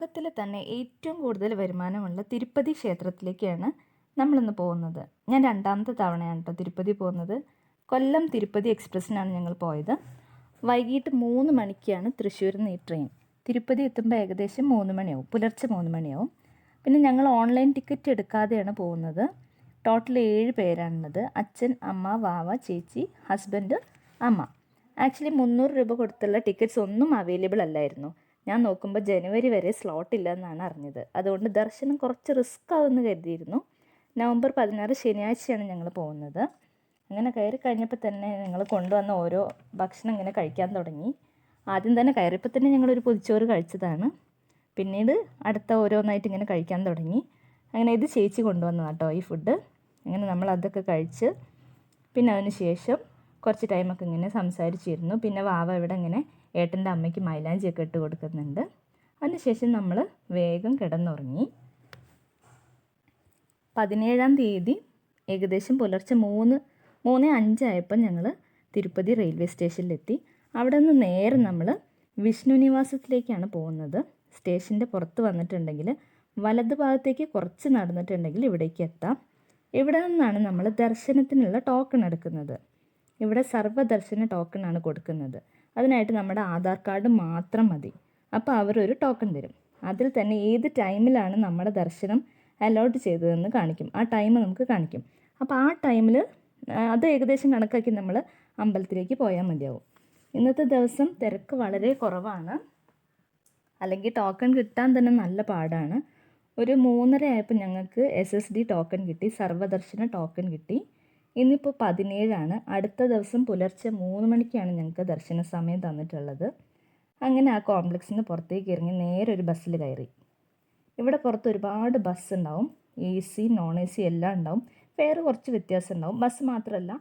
ലോകത്തിൽ തന്നെ ഏറ്റവും കൂടുതൽ വരുമാനമുള്ള തിരുപ്പതി ക്ഷേത്രത്തിലേക്കാണ് നമ്മളിന്ന് പോകുന്നത്. ഞാൻ രണ്ടാമത്തെ തവണയാണ് കേട്ടോ തിരുപ്പതി പോകുന്നത്. കൊല്ലം തിരുപ്പതി എക്സ്പ്രസ്സിനാണ് ഞങ്ങൾ പോയത്. വൈകിട്ട് മൂന്ന് മണിക്കാണ് തൃശ്ശൂരിൽ നിന്ന് ഈ ട്രെയിൻ. തിരുപ്പതി എത്തുമ്പോൾ ഏകദേശം മൂന്ന് മണിയാവും. പുലർച്ചെ മൂന്ന് മണിയാവും. പിന്നെ ഞങ്ങൾ ഓൺലൈൻ ടിക്കറ്റ് എടുക്കാതെയാണ് പോകുന്നത്. ടോട്ടൽ ഏഴ് പേരാണുള്ളത്. അച്ഛൻ അമ്മ വാവ ചേച്ചി ഹസ്ബൻഡ് അമ്മ. ആക്ച്വലി മുന്നൂറ് രൂപ കൊടുത്തുള്ള ടിക്കറ്റ്സ് ഒന്നും അവൈലബിൾ അല്ലായിരുന്നു. ഞാൻ നോക്കുമ്പോൾ ജനുവരി വരെ സ്ലോട്ട് ഇല്ലെന്നാണ് അറിഞ്ഞത്. അതുകൊണ്ട് ദർശനം കുറച്ച് റിസ്ക് ആവുമെന്ന് കരുതിയിരുന്നു. നവംബർ പതിനാറ് ശനിയാഴ്ചയാണ് ഞങ്ങൾ പോകുന്നത്. അങ്ങനെ കയറി കഴിഞ്ഞപ്പോൾ തന്നെ ഞങ്ങൾ കൊണ്ടുവന്ന ഓരോ ഭക്ഷണം ഇങ്ങനെ കഴിക്കാൻ തുടങ്ങി. ആദ്യം തന്നെ കയറിയപ്പോൾ തന്നെ ഞങ്ങളൊരു പൊതിച്ചോറ് കഴിച്ചതാണ്. പിന്നീട് അടുത്ത ഓരോന്നായിട്ട് ഇങ്ങനെ കഴിക്കാൻ തുടങ്ങി. അങ്ങനെ ഇത് ചേച്ചി കൊണ്ടുവന്നു കേട്ടോ ഈ ഫുഡ് അങ്ങനെ നമ്മൾ അതൊക്കെ കഴിച്ച് പിന്നെ അതിന് ശേഷം കുറച്ച് ടൈമൊക്കെ ഇങ്ങനെ സംസാരിച്ചിരുന്നു. പിന്നെ വാവ ഇവിടെ ഇങ്ങനെ ഏട്ടന്റെ അമ്മയ്ക്ക് മൈലാഞ്ചിയൊക്കെ ഇട്ട് കൊടുക്കുന്നുണ്ട്. അതിനുശേഷം നമ്മൾ വേഗം കിടന്നുറങ്ങി. പതിനേഴാം തീയതി ഏകദേശം പുലർച്ചെ മൂന്ന് മൂന്ന് അഞ്ചായപ്പം ഞങ്ങൾ തിരുപ്പതി റെയിൽവേ സ്റ്റേഷനിലെത്തി. അവിടെ നിന്ന് നേരെ നമ്മൾ വിഷ്ണു നിവാസത്തിലേക്കാണ് പോകുന്നത്. സ്റ്റേഷന്റെ പുറത്ത് വന്നിട്ടുണ്ടെങ്കിൽ വലത് ഭാഗത്തേക്ക് കുറച്ച് നടന്നിട്ടുണ്ടെങ്കിൽ ഇവിടേക്ക് എത്താം. ഇവിടെ നിന്നാണ് നമ്മൾ ദർശനത്തിനുള്ള ടോക്കൺ എടുക്കുന്നത്. ഇവിടെ സർവദർശന ടോക്കണാണ് കൊടുക്കുന്നത്. അതിനായിട്ട് നമ്മുടെ ആധാർ കാർഡ് മാത്രം മതി. അപ്പോൾ അവരൊരു ടോക്കൺ തരും. അതിൽ തന്നെ ഏത് ടൈമിലാണ് നമ്മുടെ ദർശനം അലോട്ട് ചെയ്തതെന്ന് കാണിക്കും. ആ ടൈം നമുക്ക് കാണിക്കും. അപ്പോൾ ആ ടൈമിൽ അത് ഏകദേശം കണക്കാക്കി നമ്മൾ അമ്പലത്തിലേക്ക് പോയാൽ മതിയാവും. ഇന്നത്തെ ദിവസം തിരക്ക് വളരെ കുറവാണ്. അല്ലെങ്കിൽ ടോക്കൺ കിട്ടാൻ തന്നെ നല്ല പാടാണ്. ഒരു മൂന്നര ആയപ്പോൾ ഞങ്ങൾക്ക് എസ് എസ് ഡി ടോക്കൺ കിട്ടി സർവദർശന ടോക്കൺ കിട്ടി. ഇന്നിപ്പോൾ പതിനേഴാണ്. അടുത്ത ദിവസം പുലർച്ചെ മൂന്ന് മണിക്കാണ് ഞങ്ങൾക്ക് ദർശന സമയം തന്നിട്ടുള്ളത്. അങ്ങനെ ആ കോംപ്ലക്സിൽ നിന്ന് പുറത്തേക്ക് ഇറങ്ങി നേരെ ഒരു ബസ്സിൽ കയറി. ഇവിടെ പുറത്ത് ഒരുപാട് ബസ് ഉണ്ടാവും. A C non A C എല്ലാം ഉണ്ടാവും. ഫെയർ കുറച്ച് വ്യത്യാസം ഉണ്ടാവും. ബസ് മാത്രമല്ല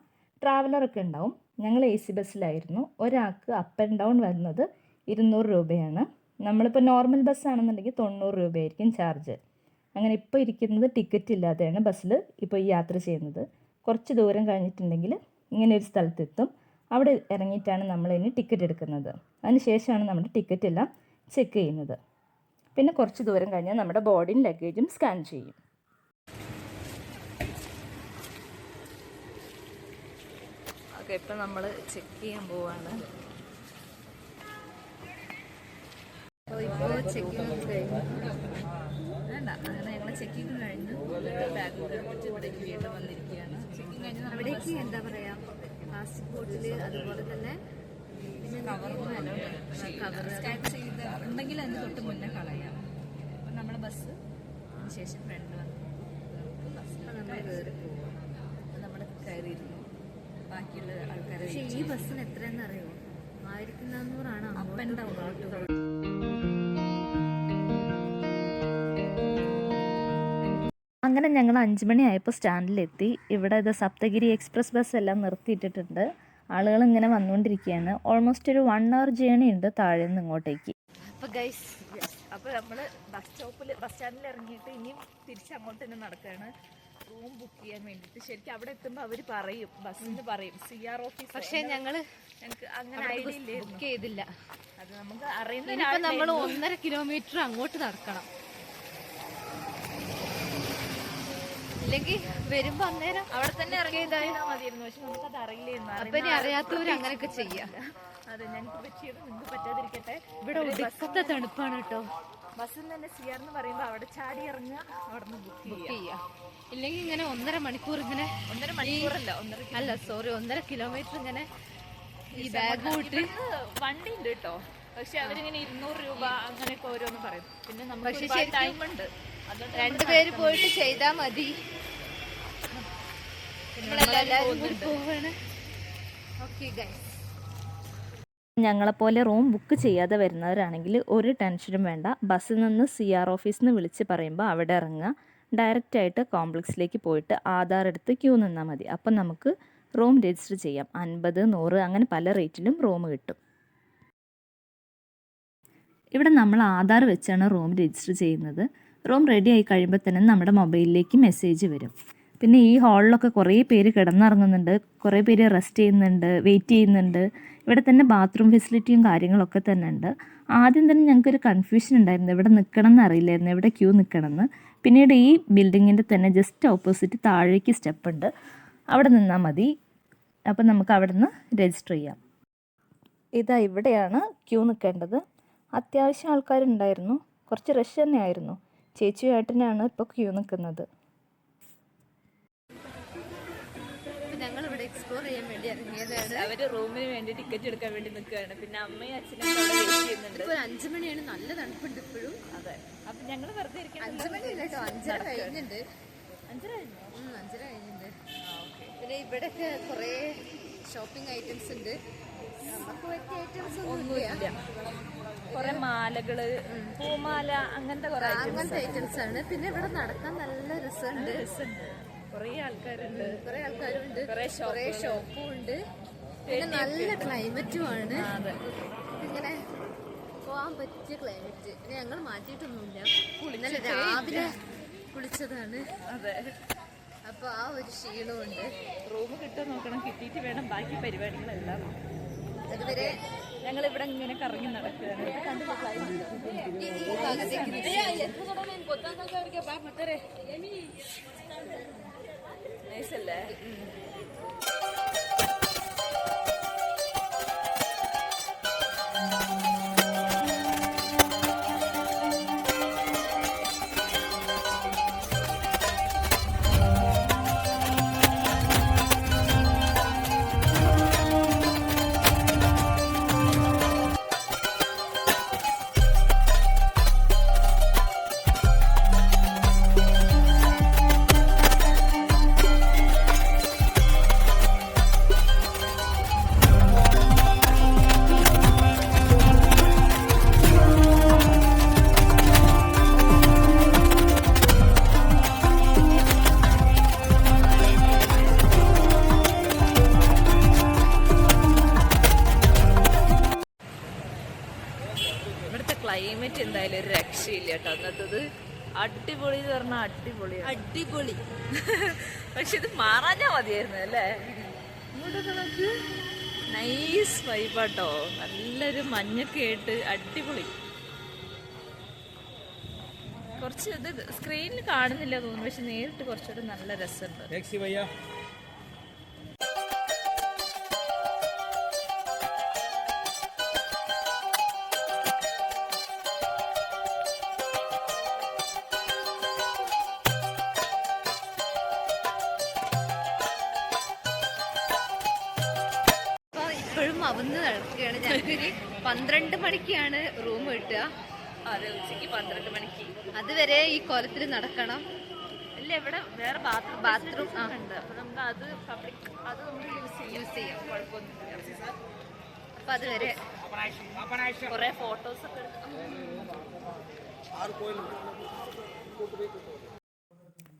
ട്രാവലറൊക്കെ ഉണ്ടാവും. ഞങ്ങൾ എ സി ബസ്സിലായിരുന്നു. ഒരാൾക്ക് അപ്പ് ആൻഡ് ഡൗൺ വരുന്നത് ഇരുന്നൂറ് രൂപയാണ്. നമ്മളിപ്പോൾ നോർമൽ ബസ്സാണെന്നുണ്ടെങ്കിൽ തൊണ്ണൂറ് രൂപയായിരിക്കും ചാർജ് അങ്ങനെ ഇപ്പോൾ ഇരിക്കുന്നത് ടിക്കറ്റ് ഇല്ലാതെയാണ് ബസ്സിൽ ഇപ്പോൾ ഈ യാത്ര ചെയ്യുന്നത്. കുറച്ച് ദൂരം കഴിഞ്ഞിട്ടുണ്ടെങ്കിൽ ഇങ്ങനെ ഒരു സ്ഥലത്തെത്തും. അവിടെ ഇറങ്ങിയിട്ടാണ് നമ്മൾ ഇനി ടിക്കറ്റ് എടുക്കുന്നത്. അതിനുശേഷമാണ് നമ്മുടെ ടിക്കറ്റ് എല്ലാം ചെക്ക് ചെയ്യുന്നത്. പിന്നെ കുറച്ച് ദൂരം കഴിഞ്ഞാൽ നമ്മുടെ ബോഡിയും ലഗേജും സ്കാൻ ചെയ്യും. ഇപ്പം നമ്മൾ ചെക്ക് ചെയ്യാൻ പോവാണ്. അപ്പോൾ ഇപ്പോൾ ചെക്കിങ് കഴിഞ്ഞു. വേണ്ട അങ്ങനെ ഞങ്ങൾ ചെക്കിങ് കഴിഞ്ഞു. കുറച്ച് ഇവിടേക്ക് വീണ്ടും വന്നിരിക്കുകയാണ്. അവിടേക്ക് എന്താ പറയാ? പാസ്പോർട്ടിൽ അതുപോലെ തന്നെ ഉണ്ടെങ്കിൽ അതിന് തൊട്ട് മുന്നേ കളയാം. അപ്പം നമ്മുടെ ബസ് അതിന് ശേഷം ഫ്രണ്ട് വന്നു നമ്മൾ കയറിയിരുന്നു ബാക്കിയുള്ള ആൾക്കാരെ പക്ഷെ ഈ ബസ്സിന് എത്രയെന്ന് അറിയോ? ആയിരത്തി നാന്നൂറാണ് അപ്പ് ആൻഡ് ഡൗൺ അങ്ങനെ ഞങ്ങൾ അഞ്ച് മണിയായപ്പോൾ സ്റ്റാൻഡിലെത്തി. ഇവിടെ ഇത് സപ്തഗിരി എക്സ്പ്രസ് ബസ് എല്ലാം നിർത്തിയിട്ടിട്ടുണ്ട്. ആളുകൾ ഇങ്ങനെ വന്നുകൊണ്ടിരിക്കുകയാണ്. ഓൾമോസ്റ്റ് ഒരു വൺ അവർ ജേണി ഉണ്ട് താഴെ നിന്ന് ഇങ്ങോട്ടേക്ക് അപ്പോൾ ഗൈസ് അപ്പോൾ നമ്മൾ ബസ് സ്റ്റോപ്പിൽ ബസ് സ്റ്റാൻഡിൽ ഇറങ്ങിയിട്ട് ഇനിയും തിരിച്ച് അങ്ങോട്ട് തന്നെ നടക്കുകയാണ്. റൂം ബുക്ക് ചെയ്യാൻ വേണ്ടിയിട്ട്. ശരിക്കും അവിടെ എത്തുമ്പോൾ അവർ പറയും ബസ്സിന് പറയും. സി ആർ ഓഫീസ് പക്ഷേ ഞങ്ങൾ ഞങ്ങൾക്ക് അങ്ങനെ ഐഡിയ ബുക്ക് ചെയ്തില്ല. അത് നമുക്ക് അറിയുന്ന നമ്മൾ ഒന്നര കിലോമീറ്റർ അങ്ങോട്ട് നടക്കണം. ഇല്ലെങ്കിൽ വരുമ്പോ അന്നേരം അവിടെ തന്നെ ഇറങ്ങി ഇതായാൽ മതിയായിരുന്നു. പക്ഷെ നമുക്കത് അറിയില്ലായിരുന്നു അപ്പൊ ഇനി അറിയാത്തവര് അങ്ങനെയൊക്കെ ചെയ്യാം. അതെ ഞങ്ങൾക്ക് പറ്റിയത് നിങ്ങൾക്ക് പറ്റാതിരിക്കട്ടെ. ഇവിടെ ഒടുക്കത്തെ തണുപ്പാണ് കേട്ടോ. ബസ്സിൽ തന്നെ സി ആർ എന്ന് പറയുമ്പോൾ അവിടെ ചാടി ഇറങ്ങുക അവിടെ നിന്ന് ബുക്ക് ചെയ്യാം ഇല്ലെങ്കിൽ ഇങ്ങനെ ഒന്നര മണിക്കൂർ ഇങ്ങനെ ഒന്നര മണിക്കൂറല്ല ഒന്നര അല്ല സോറി ഒന്നര കിലോമീറ്റർ ഇങ്ങനെ ഈ ബാഗ് വിട്ട് വണ്ടി ഉണ്ട് കേട്ടോ. പക്ഷെ അവരിങ്ങനെ ഇരുന്നൂറ് രൂപ അങ്ങനെയൊക്കെ ഓരോന്ന് പറയും. പിന്നെ നമുക്ക് ടൈമുണ്ട് ടൈം ഉണ്ട്. രണ്ടുപേര് പോയിട്ട് ചെയ്താ മതി. നമ്മളെല്ലാരും കൂടി പോവാണ്. ഓക്കെ ഗൈസ് ഞങ്ങളെപ്പോലെ റൂം ബുക്ക് ചെയ്യാതെ വരുന്നവരാണെങ്കിൽ ഒരു ടെൻഷനും വേണ്ട. ബസ്സിൽ നിന്ന് സി ആർ ഓഫീസിൽ നിന്ന് വിളിച്ച് പറയുമ്പോൾ അവിടെ ഇറങ്ങുക. ഡയറക്റ്റ് ആയിട്ട് കോംപ്ലക്സിലേക്ക് പോയിട്ട് ആധാർ എടുത്ത് ക്യൂ നിന്നാൽ മതി. അപ്പം നമുക്ക് റൂം രജിസ്റ്റർ ചെയ്യാം. അൻപത് നൂറ് അങ്ങനെ പല റേറ്റിലും റൂം കിട്ടും. ഇവിടെ നമ്മൾ ആധാർ വെച്ചാണ് റൂം രജിസ്റ്റർ ചെയ്യുന്നത്. റൂം റെഡി ആയി കഴിയുമ്പോൾ തന്നെ നമ്മുടെ മൊബൈലിലേക്ക് മെസ്സേജ് വരും. പിന്നെ ഈ ഹാളിലൊക്കെ കുറേ പേര് കിടന്നിറങ്ങുന്നുണ്ട്. കുറേ പേര് റെസ്റ്റ് ചെയ്യുന്നുണ്ട് വെയിറ്റ് ചെയ്യുന്നുണ്ട്. ഇവിടെ തന്നെ ബാത്റൂം ഫെസിലിറ്റിയും കാര്യങ്ങളൊക്കെ തന്നെ ഉണ്ട്. ആദ്യം തന്നെ ഞങ്ങൾക്കൊരു കൺഫ്യൂഷൻ ഉണ്ടായിരുന്നു. എവിടെ നിൽക്കണം എന്നറിയില്ലായിരുന്നു എവിടെ ക്യൂ നിൽക്കണമെന്ന് പിന്നീട് ഈ ബിൽഡിങ്ങിന്റെ തന്നെ ജസ്റ്റ് ഓപ്പോസിറ്റ് താഴേക്ക് സ്റ്റെപ്പ് ഉണ്ട്. അവിടെ നിന്നാൽ മതി. അപ്പം നമുക്ക് അവിടെ നിന്ന് രജിസ്റ്റർ ചെയ്യാം. ഇതാ ഇവിടെയാണ് ക്യൂ നിൽക്കേണ്ടത്. അത്യാവശ്യം ആൾക്കാരുണ്ടായിരുന്നു. കുറച്ച് റഷ് തന്നെയായിരുന്നു ചേച്ചിയായിട്ടിനാണ് ഇപ്പോൾ ക്യൂ നിൽക്കുന്നത് ഞങ്ങൾ ഇവിടെ എക്സ്പ്ലോർ ചെയ്യാൻ വേണ്ടി ഇറങ്ങിയതാണ്. അവർ റൂമിന് വേണ്ടി ടിക്കറ്റ് എടുക്കാൻ വേണ്ടി നിൽക്കുകയാണ്. പിന്നെ അമ്മയും അച്ഛനും ചെയ്യുന്നുണ്ട്. ഇപ്പൊ അഞ്ചു മണിയാണ്. നല്ല തണുപ്പുണ്ട് ഇപ്പോഴും. അതെ. അപ്പൊ ഞങ്ങൾ വെറുതെ ഇരിക്കാൻ അഞ്ചു മണി അല്ല കേട്ടോ. അഞ്ചര കഴിഞ്ഞിട്ടുണ്ട് ഉം, അഞ്ചര കഴിഞ്ഞിട്ടുണ്ട് പിന്നെ ഇവിടെയൊക്കെ കുറേ ഷോപ്പിംഗ് ഐറ്റംസ് ഉണ്ട്. നമുക്ക് പറ്റിയ ഐറ്റംസ് ഒന്നുമില്ല. കുറെ മാലകൾ പൂമാല അങ്ങനത്തെ കുറെ അങ്ങനത്തെ ഐറ്റംസ് ആണ്. പിന്നെ ഇവിടെ നടക്കാൻ നല്ല രസമുണ്ട്. കുറെ ആൾക്കാരുണ്ട്. കുറെ ആൾക്കാരുണ്ട്. കുറേ കുറെ ഷോപ്പും ഉണ്ട്. പിന്നെ നല്ല ക്ലൈമറ്റും ആണ്. ഇങ്ങനെ പോവാൻ പറ്റിയ ക്ലൈമറ്റ് പിന്നെ ഞങ്ങൾ മാറ്റിയിട്ടൊന്നുമില്ല. ഇന്നലെ രാവിലെ കുളിച്ചതാണ്. അതെ. അപ്പൊ ആ ഒരു ക്ഷീണമുണ്ട് റൂം കിട്ടാൻ നോക്കണം. കിട്ടിയിട്ട് വേണം ബാക്കി പരിപാടികളെല്ലാം. അതുവരെ ഞങ്ങൾ ഇവിടെ ഇങ്ങനെ കറങ്ങി നടക്കുകയാണ് എന്ന് പറഞ്ഞാൽ അടിപൊളി. അടിപൊളി പക്ഷെ ഇത് മാറാഞ്ഞാ മതിയായിരുന്നു അല്ലേ? നോക്ക്. നൈസ് വൈബാട്ടോ നല്ലൊരു മഞ്ഞൊക്കെ ആയിട്ട് അടിപൊളി. കുറച്ച് ഇത് സ്ക്രീനിൽ കാണുന്നില്ല തോന്നുന്നു. പക്ഷെ നേരിട്ട് കുറച്ചുകൂടെ നല്ല രസമുണ്ട്. ഇപ്പോഴും അവന്ന് നടക്കുകയാണ്. ഞങ്ങൾക്കൊരു പന്ത്രണ്ട് മണിക്കാണ് റൂം കിട്ടുക അതെ ഉച്ചയ്ക്ക് പന്ത്രണ്ട് മണിക്ക്. അതുവരെ ഈ കോലത്തിൽ നടക്കണം. ഇല്ല ഇവിടെ വേറെ ബാത്റൂം ബാത്റൂം ആ. ഉണ്ട്. അപ്പൊ നമുക്ക് അത് പബ്ലിക് അത് നമുക്ക് യൂസ് ചെയ്യാം. യൂസ് ചെയ്യാം. കുഴപ്പമൊന്നുമില്ല. അപ്പൊ അതുവരെ കുറെ ഫോട്ടോസ് ഒക്കെ എടുക്കാം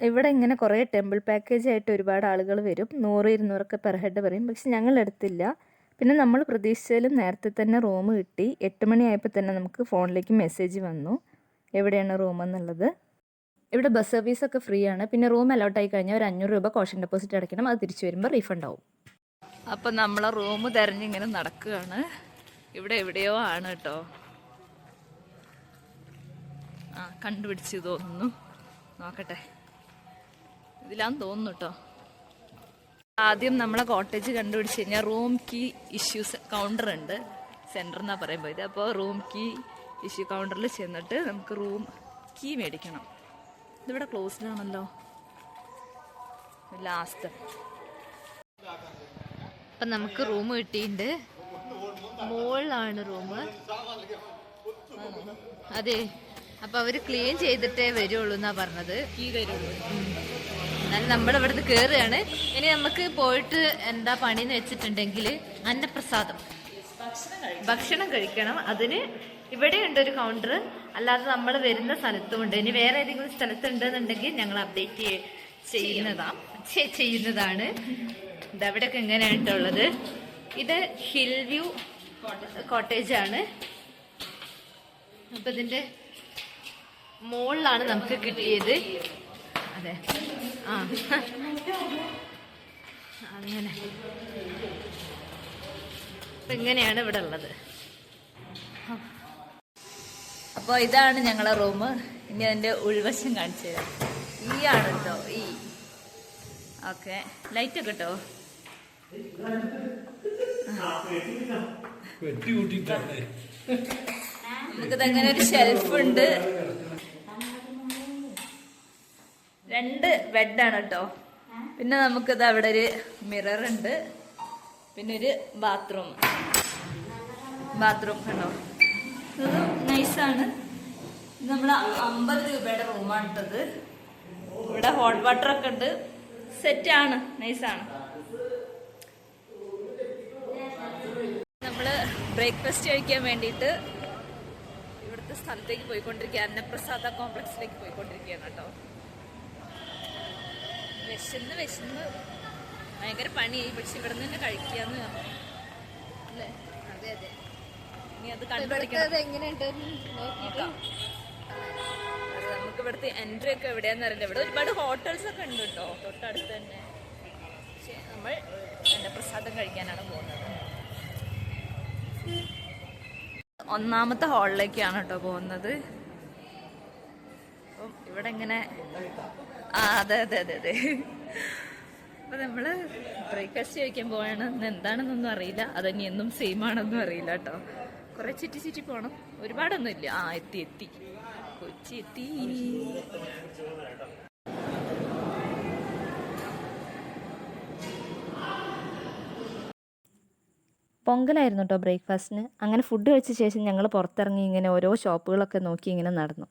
ഇവിടെ ഇങ്ങനെ കുറേ ടെമ്പിൾ പാക്കേജ് ആയിട്ട് ഒരുപാട് ആളുകൾ വരും. നൂറ് ഇരുന്നൂറൊക്കെ പെർ ഹെഡ് പറയും പക്ഷെ ഞങ്ങൾ എടുത്തില്ല. പിന്നെ നമ്മൾ പ്രതീക്ഷിച്ചാലും നേരത്തെ തന്നെ റൂം കിട്ടി. എട്ട് മണിയായപ്പോൾ തന്നെ നമുക്ക് ഫോണിലേക്ക് മെസ്സേജ് വന്നു. എവിടെയാണ് റൂം എന്നുള്ളത്? ഇവിടെ ബസ് സർവീസൊക്കെ ഫ്രീ ആണ്. പിന്നെ റൂം അലോട്ട് ആയി കഴിഞ്ഞാൽ ഒരു അഞ്ഞൂറ് രൂപ കോഷൻ ഡെപ്പോസിറ്റ് അടയ്ക്കണം. അത് തിരിച്ചു വരുമ്പോൾ റീഫണ്ട് ആവും. അപ്പം നമ്മളെ റൂം തിരഞ്ഞിങ്ങനെ നടക്കുകയാണ്. ഇവിടെ എവിടെയോ ആണ് കേട്ടോ. ആ കണ്ടുപിടിച്ച് തോന്നുന്നു. നോക്കട്ടെ. ഇതിലാന്ന് തോന്നുന്നു കേട്ടോ. ആദ്യം നമ്മളെ കോട്ടേജ് കണ്ടുപിടിച്ച് കഴിഞ്ഞാൽ റൂം കീ ഇഷ്യൂസ് കൗണ്ടർ ഉണ്ട്. സെന്റർ എന്നാ പറയുമ്പോൾ ഇത്. അപ്പോൾ റൂം കീ ഇഷ്യൂ കൗണ്ടറിൽ ചെന്നിട്ട് നമുക്ക് റൂം കീ മേടിക്കണം. ഇതിവിടെ ക്ലോസ്ഡാണല്ലോ ലാസ്റ്റ് അപ്പൊ നമുക്ക് റൂം കിട്ടിയിട്ടുണ്ട്. മുകളിലാണ് റൂം അതെ. അപ്പൊ അവർ ക്ലീൻ ചെയ്തിട്ടേ വരുള്ളൂ എന്നാ പറഞ്ഞത്. കീ തരുള്ളൂ എന്നാലും നമ്മൾ ഇവിടുന്ന് കേറുകയാണ്. ഇനി നമുക്ക് പോയിട്ട് എന്താ പണിന്ന് വെച്ചിട്ടുണ്ടെങ്കിൽ അന്നപ്രസാദം. ഭക്ഷണം കഴിക്കണം. അതിന് ഇവിടെ ഉണ്ട് ഒരു കൗണ്ടർ അല്ലാതെ നമ്മൾ വരുന്ന സ്ഥലത്തും ഉണ്ട് ഇനി വേറെ ഏതെങ്കിലും സ്ഥലത്തുണ്ടെന്നുണ്ടെങ്കിൽ ഞങ്ങൾ അപ്ഡേറ്റ് ചെയ്യുന്നതാ. ചെയ്യുന്നതാണ്. ചെയ്യുന്നതാണ് ഇതവിടെയൊക്കെ എങ്ങനെയായിട്ടുള്ളത് ഇത് ഹിൽ വ്യൂ കോട്ടേജ് ആണ് അപ്പൊ ഇതിന്റെ മുകളിലാണ് നമുക്ക് കിട്ടിയത്. അതെ. ആ. അങ്ങനെ. അപ്പൊ ഇങ്ങനെയാണ് ഇവിടെ ഉള്ളത്. അപ്പോൾ ഇതാണ് ഞങ്ങളെ റൂം. ഇനി അതിന്റെ ഉൾവശം കാണിച്ചു തരാം. ഈ ആണ് കേട്ടോ ഈ. ഓക്കെ. ലൈറ്റ് ഒക്കെ കേട്ടോ നമുക്കിതങ്ങനെ ഒരു ഷെൽഫ് ഉണ്ട്. രണ്ട് ബെഡാണ് കേട്ടോ പിന്നെ നമുക്കിത് അവിടെ ഒരു മിറർ ഉണ്ട്. പിന്നെ ഒരു ബാത്റൂം. ബാത്റൂം കണ്ടോ ഇത് നൈസാണ്. നമ്മൾ അമ്പത് രൂപയുടെ റൂമാണ് ഇട്ടത്. ഇവിടെ ഹോട്ട് വാട്ടർ ഒക്കെ ഉണ്ട്. സെറ്റാണ് നൈസാണ്. നമ്മൾ ബ്രേക്ക്ഫാസ്റ്റ് കഴിക്കാൻ വേണ്ടിയിട്ട് ഇവിടുത്തെ സ്ഥലത്തേക്ക് പോയിക്കൊണ്ടിരിക്കുക അന്നപ്രസാദ കോംപ്ലക്സിലേക്ക് പോയിക്കൊണ്ടിരിക്കുകയാണ് കേട്ടോ. വിശന്ന് വിശന്ന് ഭയങ്കര പണിയായി. പക്ഷെ ഇവിടെ നിന്ന് തന്നെ കഴിക്കാന്ന് അല്ലേ? അതെ അതെ. ഇനി അത് കണ്ടുപിടിക്കണം. എങ്ങനെയുണ്ട് നോക്കിയിട്ട് നമുക്ക് ഇവിടുത്തെ എൻട്രി ഒക്കെ എവിടെയാന്ന് അറിയില്ല. ഇവിടെ ഒരുപാട് ഹോട്ടൽസ് ഒക്കെ ഉണ്ട് കേട്ടോ. തൊട്ടടുത്ത് തന്നെ. പക്ഷെ നമ്മൾ എന്റെ പ്രസാദം കഴിക്കാനാണ് പോകുന്നത്. ഒന്നാമത്തെ ഹാളിലേക്കാണ് കേട്ടോ പോകുന്നത്. അപ്പം ഇവിടെ ഇങ്ങനെ ആ അതെ അതെ അതെ അതെ. അപ്പൊ നമ്മൾ ബ്രേക്ക്ഫാസ്റ്റ് കഴിക്കാൻ പോവാണെന്ന് എന്താണെന്നൊന്നും അറിയില്ല. അതന്നെ എന്നും സെയിം ആണെന്നും അറിയില്ല കേട്ടോ കുറെ ചുറ്റി ചുറ്റി പോണം. ഒരുപാടൊന്നും ഇല്ല. ആ എത്തി എത്തി. കൊച്ചി എത്തി. പൊങ്കലായിരുന്നു കേട്ടോ ബ്രേക്ക്ഫാസ്റ്റിന്. അങ്ങനെ ഫുഡ് കഴിച്ച ശേഷം ഞങ്ങൾ പുറത്തിറങ്ങി ഇങ്ങനെ ഓരോ ഷോപ്പുകളൊക്കെ നോക്കി ഇങ്ങനെ നടന്നു.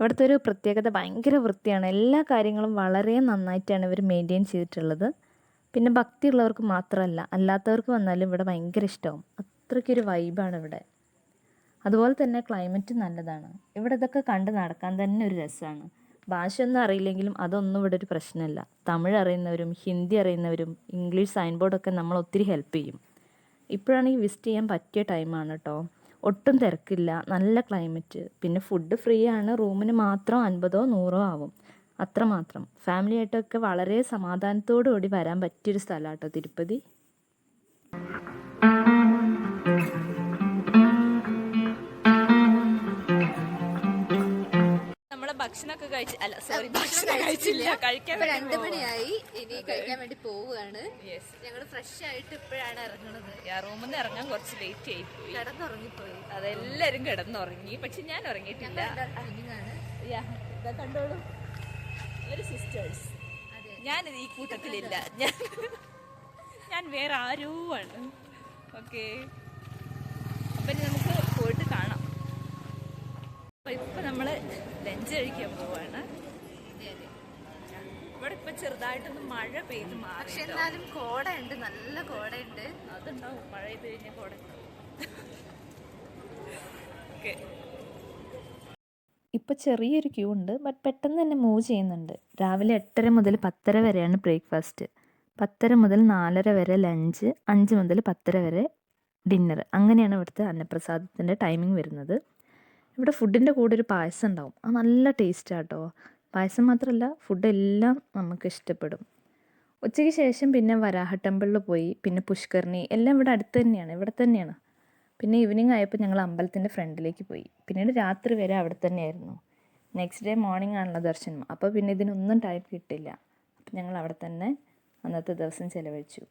ഇവിടുത്തെ ഒരു പ്രത്യേകത ഭയങ്കര വൃത്തിയാണ്. എല്ലാ കാര്യങ്ങളും വളരെ നന്നായിട്ടാണ് ഇവർ മെയിന്റെയിൻ ചെയ്തിട്ടുള്ളത്. പിന്നെ ഭക്തിയുള്ളവർക്ക് മാത്രമല്ല അല്ലാത്തവർക്ക് വന്നാലും ഇവിടെ ഭയങ്കര ഇഷ്ടമാവും അത്രയ്ക്കൊരു വൈബാണ് ഇവിടെ. അതുപോലെ തന്നെ ക്ലൈമറ്റ് നല്ലതാണ്. ഇവിടെ ഇതൊക്കെ കണ്ട് നടക്കാൻ തന്നെ ഒരു രസമാണ് ഭാഷയൊന്നും അറിയില്ലെങ്കിലും അതൊന്നും ഇവിടെ ഒരു പ്രശ്നമല്ല. തമിഴ് അറിയുന്നവരും ഹിന്ദി അറിയുന്നവരും ഇംഗ്ലീഷ് സൈൻ ബോർഡൊക്കെ നമ്മൾ ഒത്തിരി ഹെൽപ്പ് ചെയ്യും. ഇപ്പോഴാണെങ്കിൽ വിസിറ്റ് ചെയ്യാൻ പറ്റിയ ടൈമാണ് കേട്ടോ ഒട്ടും തിരക്കില്ല. നല്ല ക്ലൈമറ്റ്. പിന്നെ ഫുഡ് ഫ്രീ ആണ്. റൂമിന് മാത്രം അൻപതോ നൂറോ ആവും. അത്രമാത്രം. ഫാമിലി ആയിട്ടൊക്കെ വളരെ സമാധാനത്തോടു കൂടി വരാൻ പറ്റിയൊരു സ്ഥലമാണ് കേട്ടോ തിരുപ്പതി. ഭക്ഷണമൊക്കെ കഴിച്ച് അല്ല സോറി ഭക്ഷണം കഴിച്ചില്ല. കഴിക്കാൻ രണ്ട്. മണിയായി. ഇനി കഴിക്കാൻ വേണ്ടി പോവുകയാണ്. ഞങ്ങൾ ഫ്രഷ് ആയിട്ട് ഇപ്പോഴാണ് ഇറങ്ങുന്നത് റൂമിൽ നിന്ന് ഇറങ്ങാൻ കുറച്ച് ലേറ്റ് ആയി പോയി. കിടന്നുറങ്ങിപ്പോയി. അതെല്ലാരും കിടന്നുറങ്ങി. പക്ഷെ ഞാൻ ഉറങ്ങിയിട്ടില്ല. കണ്ടോളൂ. ഒരു സിസ്റ്റേഴ്സ്. ഞാൻ ഈ കൂട്ടത്തിലില്ല. ഞാൻ ഞാൻ വേറെ ആരോ ആണ് ഓക്കെ അപ്പൊ ഇനി നമുക്ക് പോയിട്ട് കാണാം അപ്പൊ ഇപ്പൊ നമ്മൾ ലഞ്ച് കഴിക്കാൻ പോവാണ്. ഇവിടെ ഇപ്പൊ ചെറുതായിട്ടൊന്ന് മഴ പെയ്ത് മാറി പക്ഷെ എന്നാലും കോടയുണ്ട് നല്ല കോടയുണ്ട്. അതുണ്ടാവും മഴ പെയ്ത് കഴിഞ്ഞാൽ കോട ഓക്കെ. ഇപ്പോൾ ചെറിയൊരു ക്യൂ ഉണ്ട് ബട്ട് പെട്ടെന്ന് തന്നെ മൂവ് ചെയ്യുന്നുണ്ട്. രാവിലെ എട്ടര മുതൽ പത്തര വരെയാണ് ബ്രേക്ക്ഫാസ്റ്റ് പത്തര മുതൽ നാലര വരെ ലഞ്ച് അഞ്ച് മുതൽ പത്തര വരെ ഡിന്നർ അങ്ങനെയാണ് ഇവിടുത്തെ അന്നപ്രസാദത്തിന്റെ ടൈമിംഗ് വരുന്നത്. ഇവിടെ ഫുഡിന്റെ കൂടെ ഒരു പായസം ഉണ്ടാവും. അത് നല്ല ടേസ്റ്റാണ് കേട്ടോ പായസം മാത്രമല്ല ഫുഡെല്ലാം നമുക്ക് ഇഷ്ടപ്പെടും. ഉച്ചയ്ക്ക് ശേഷം പിന്നെ വരാഹ ടെമ്പിളിൽ പോയി പിന്നെ പുഷ്കർണി എല്ലാം ഇവിടെ അടുത്ത് തന്നെയാണ് ഇവിടെ തന്നെയാണ്. പിന്നെ ഈവനിങ് ആയപ്പോൾ ഞങ്ങൾ അമ്പലത്തിന്റെ ഫ്രണ്ടിലേക്ക് പോയി. പിന്നീട് രാത്രി വരെ അവിടെ തന്നെയായിരുന്നു. നെക്സ്റ്റ് ഡേ മോർണിംഗ് ആണല്ലോ ദർശനം. അപ്പോൾ പിന്നെ ഇതിനൊന്നും ടൈം കിട്ടില്ല. അപ്പം ഞങ്ങൾ അവിടെ തന്നെ അന്നത്തെ ദിവസം ചിലവഴിച്ചു.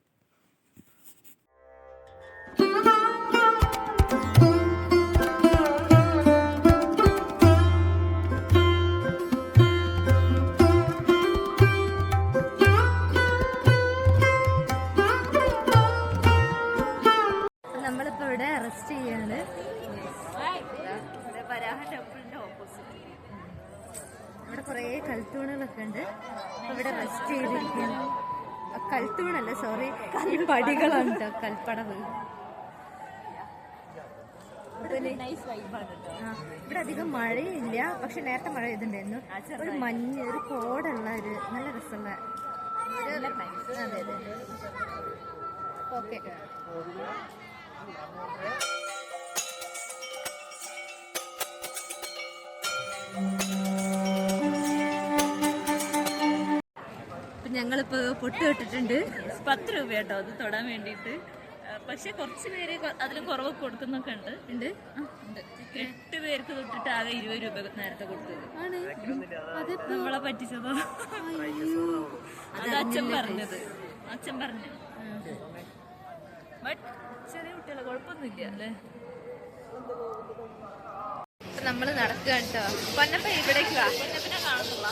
ആ, ഇവിടെ അധികം മഴയില്ല പക്ഷെ നേരത്തെ മഴ ചെയ്തിട്ടുണ്ടായിരുന്നു ഒരു മഞ്ഞ് ഒരു കോടുള്ള ഒരു നല്ല രസമുള്ള ഒരു അതെ അതെ ഓക്കെ. ഞങ്ങളിപ്പോ പൊട്ട് തൊട്ടിട്ടുണ്ട് പത്ത് രൂപ കേട്ടോ അത് തൊടാൻ വേണ്ടിയിട്ട്. പക്ഷെ കുറച്ച് പേര് അതിൽ കുറവ് കൊടുക്കുന്നൊക്കെ ഉണ്ട്. ഉണ്ട്? എട്ട് പേർക്ക് തൊട്ടിട്ട് ആകെ ഇരുപത് രൂപ നേരത്തെ കൊടുത്തത്. നമ്മളെ പറ്റിച്ചതോ? അത് അച്ഛൻ പറഞ്ഞത്. അച്ഛൻ പറഞ്ഞു ബട്ട് ചെറിയ കുട്ടികളെ കുഴപ്പമൊന്നുമില്ല അല്ലേ? അപ്പൊ നമ്മൾ നടക്കുക കേട്ടോ. പൊന്നപ്പ ഇവിടേക്ക് വാ. പിന്നെ കാണുന്നില്ല.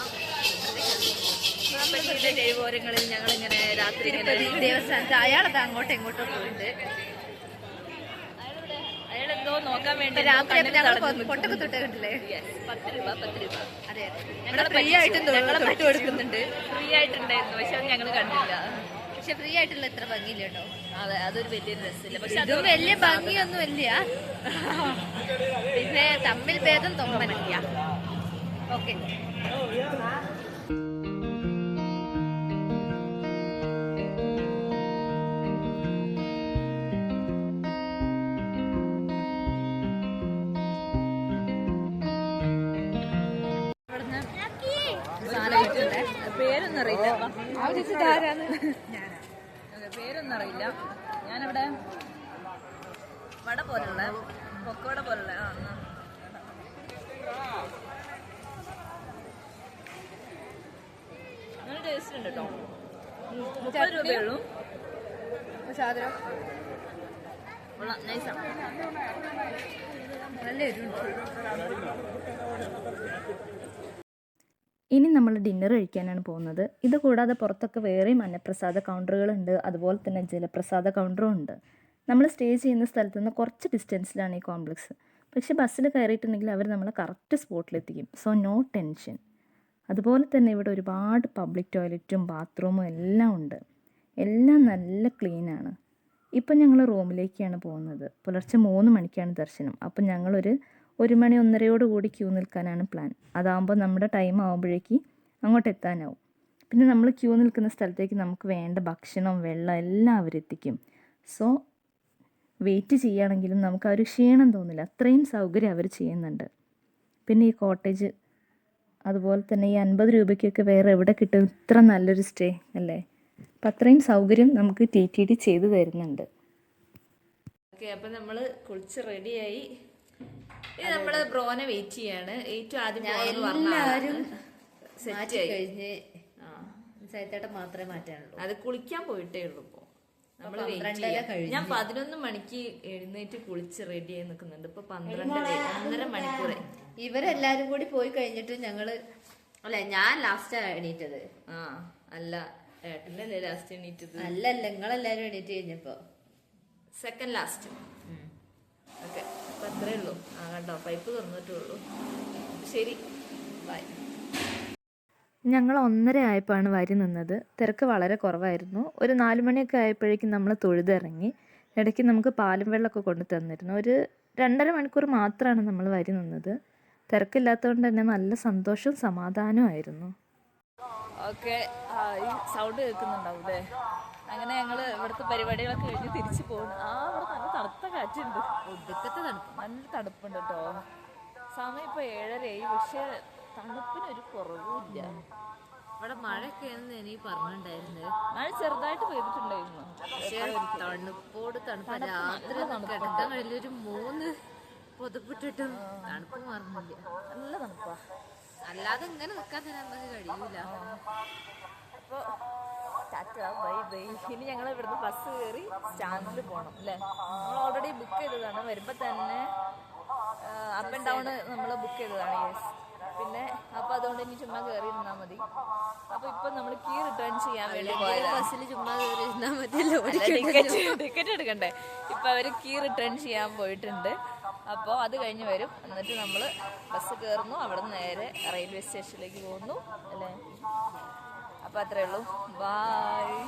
ജൈവോരങ്ങളിൽ ഞങ്ങൾ ഇങ്ങനെ രാത്രി ദേവസ്ഥാനത്ത് അയാളത് അങ്ങോട്ടും ഇങ്ങോട്ടും പോയിട്ട്. എന്തോ നോക്കാൻ വേണ്ടി രാത്രി പൊട്ടൊക്കെ തൊട്ട് കണ്ടില്ലേ പത്ത് രൂപ പത്ത് രൂപ. അതെ ഞങ്ങൾ ഫ്രീ ആയിട്ടും ഞങ്ങളെ തൊട്ട് കൊടുക്കുന്നുണ്ട്. ഫ്രീ ആയിട്ടുണ്ടായിരുന്നു പക്ഷെ അത് ഞങ്ങൾ കണ്ടില്ല. പക്ഷെ ഫ്രീ ആയിട്ടുള്ള ഇത്ര ഭംഗിയില്ല കേട്ടോ. അതെ അതൊരു വലിയൊരു രസമില്ല പക്ഷെ അത് വലിയ ഭംഗിയൊന്നും ഇല്ല പിന്നെ തമ്മിൽ ഭേദം തൊമ്മനല്ല ഓക്കെ പേരൊന്നും അറിയില്ല ആ ചേച്ചി അറിയില്ല അതെ, പേരൊന്നും അറിയില്ല ഞാനിവിടെ വട പോലുള്ള പൊക്കോട പോലുള്ള ആ എന്നാ. നല്ല ടേസ്റ്റ് ഉണ്ട് കേട്ടോ മുപ്പത് രൂപയുള്ളൂ ഇനി നമ്മൾ ഡിന്നർ കഴിക്കാനാണ് പോകുന്നത്. ഇത് കൂടാതെ പുറത്തൊക്കെ വേറെയും അന്നപ്രസാദ കൗണ്ടറുകളുണ്ട് അതുപോലെ തന്നെ ജലപ്രസാദ കൗണ്ടറും ഉണ്ട്. നമ്മൾ സ്റ്റേ ചെയ്യുന്ന സ്ഥലത്ത് നിന്ന് കുറച്ച് ഡിസ്റ്റൻസിലാണ് ഈ കോംപ്ലക്സ് പക്ഷേ ബസ്സിൽ കയറിയിട്ടുണ്ടെങ്കിൽ അവർ നമ്മളെ കറക്റ്റ് സ്പോട്ടിലെത്തിക്കും സോ നോ ടെൻഷൻ അതുപോലെ തന്നെ ഇവിടെ ഒരുപാട് പബ്ലിക് ടോയ്ലറ്റും ബാത്റൂമും എല്ലാം ഉണ്ട്. എല്ലാം നല്ല ക്ലീനാണ് ഇപ്പം ഞങ്ങൾ റൂമിലേക്കാണ് പോകുന്നത്. പുലർച്ചെ മൂന്ന് മണിക്കാണ് ദർശനം. അപ്പം ഞങ്ങളൊരു ഒരു മണി ഒന്നരയോട് കൂടി ക്യൂ നിൽക്കാനാണ് പ്ലാൻ. അതാകുമ്പോൾ നമ്മുടെ ടൈം ആകുമ്പോഴേക്ക് അങ്ങോട്ട് എത്താനാവും. പിന്നെ നമ്മൾ ക്യൂ നിൽക്കുന്ന സ്ഥലത്തേക്ക് നമുക്ക് വേണ്ട ഭക്ഷണം വെള്ളം എല്ലാം അവരെത്തിക്കും സോ വെയിറ്റ് ചെയ്യുകയാണെങ്കിലും നമുക്ക് ഒരു ക്ഷീണം തോന്നില്ല. അത്രയും സൗകര്യം അവർ ചെയ്യുന്നുണ്ട്. പിന്നെ ഈ കോട്ടേജ് അതുപോലെ തന്നെ ഈ അൻപത് രൂപയ്ക്കൊക്കെ വേറെ എവിടെ കിട്ടും? ഇത്ര നല്ലൊരു സ്റ്റേ അല്ലേ? അപ്പം അത്രയും സൗകര്യം നമുക്ക് ടി ടി ഡി ചെയ്തു തരുന്നുണ്ട്. ഓക്കെ അപ്പം നമ്മൾ കുളിച്ച് റെഡിയായി ഇത് നമ്മൾ ബ്രോനെ വെയിറ്റ് ചെയ്യാണ്. ഏറ്റവും ആദ്യം എല്ലാവരും സെറ്റ് ആയി. കഴിഞ്ഞ് ആ. സൈത്തേട്ടൻ മാത്രമേ മാറ്റാനുള്ളൂ. അത് കുളിക്കാൻ പോയിട്ടേ ഉള്ളൂ ഇപ്പോൾ നമ്മൾ ഞാൻ പതിനൊന്ന് മണിക്ക് എഴുന്നേറ്റ് കുളിച്ച് റെഡി ആയി നിൽക്കുന്നുണ്ട്. ഇപ്പൊ പന്ത്രണ്ട് ഒന്നര മണിക്കൂർ ഇവരെല്ലാരും കൂടി പോയി കഴിഞ്ഞിട്ട് ഞങ്ങൾ അല്ല ഞാൻ ലാസ്റ്റ് എണീറ്റത്. ആ അല്ല. ഏട്ടനല്ലേ ലാസ്റ്റ് എണീറ്റത്? അല്ലല്ല നിങ്ങളെല്ലാരും എണീറ്റ് കഴിഞ്ഞപ്പോ. സെക്കൻഡ് ലാസ്റ്റ് ഓക്കെ അപ്പൊ അത്രേ ഉള്ളൂ. ആ കണ്ടോ പൈപ്പ് തുറന്നിട്ടേ ഉള്ളൂ ശരി ബൈ ഞങ്ങൾ ഒന്നര ആയപ്പോഴാണ് വരി നിന്നത്. തിരക്ക് വളരെ കുറവായിരുന്നു. ഒരു നാല് മണിയൊക്കെ ആയപ്പോഴേക്കും നമ്മൾ തൊഴുതിറങ്ങി. ഇടയ്ക്ക് നമുക്ക് പാലും വെള്ളമൊക്കെ കൊണ്ടു തന്നിരുന്നു. ഒരു രണ്ടര മണിക്കൂർ മാത്രമാണ് നമ്മൾ വരി നിന്നത്. തിരക്കില്ലാത്തതുകൊണ്ട് തന്നെ നല്ല സന്തോഷവും സമാധാനവും ആയിരുന്നു. ഓക്കെ ഈ സൗണ്ട് കേൾക്കുന്നുണ്ടാവും അല്ലേ അങ്ങനെ ഞങ്ങൾ ഇവിടുത്തെ പരിപാടികളൊക്കെ കഴിഞ്ഞ് തിരിച്ചു പോകുന്നു ആ ഇവിടെ നല്ല തണുത്ത കാറ്റുണ്ട്. ഒടുക്കത്തെ തണുപ്പ്. നല്ല തണുപ്പുണ്ട് കേട്ടോ സമയം ഇപ്പോൾ ഏഴരയായി പക്ഷെ തണുപ്പിനൊരു കുറവുമില്ല. ഇവിടെ മഴയൊക്കെയാണെന്ന് എനിക്ക് പറഞ്ഞിട്ടുണ്ടായിരുന്നത് മഴ ചെറുതായിട്ട് പെയ്തിട്ടുണ്ടായിരുന്നു. പക്ഷെ തണുപ്പോട് തണുപ്പ്. രാത്രി കിടക്കാൻ കഴിയില്ല. ഒരു മൂന്ന് പൊതുപ്പിട്ടിട്ടും തണുപ്പ് മാറുന്നില്ല. നല്ല തണുപ്പാ. അല്ലാതെ ഇങ്ങനെ നിൽക്കാൻ തന്നെ നമുക്ക് കഴിയൂല. അപ്പോൾ ടാറ്റ ബൈ ബൈ. ഇനി ഞങ്ങൾ ഇവിടുന്ന് ബസ് കയറി സ്റ്റാൻഡിൽ പോകണം അല്ലേ? നമ്മൾ ഓൾറെഡി ബുക്ക് ചെയ്തതാണ്. വരുമ്പോൾ തന്നെ അപ്പ് ആൻഡ് ഡൗൺ നമ്മൾ ബുക്ക് ചെയ്തതാണ് യെസ് പിന്നെ അപ്പോൾ അതുകൊണ്ട് ഇനി ചുമ്മാ കയറി ഇരുന്നാൽ മതി. അപ്പോൾ ഇപ്പം നമ്മൾ കീ റിട്ടേൺ ചെയ്യാൻ വേണ്ടി പോയതാണ് ബസ്സിൽ ചുമ്മാ കയറി ഇരുന്നാൽ മതി ടിക്കറ്റ് ടിക്കറ്റ് എടുക്കണ്ടേ? ഇപ്പം അവർ കീ റിട്ടേൺ ചെയ്യാൻ പോയിട്ടുണ്ട്. അപ്പോൾ അത് കഴിഞ്ഞ് വരും. എന്നിട്ട് നമ്മൾ ബസ് കയറുന്നു അവിടെ നിന്ന് നേരെ റെയിൽവേ സ്റ്റേഷനിലേക്ക് പോകുന്നു. അല്ലേ? അപ്പോൾ അത്രയേ ഉള്ളൂ. ബായ്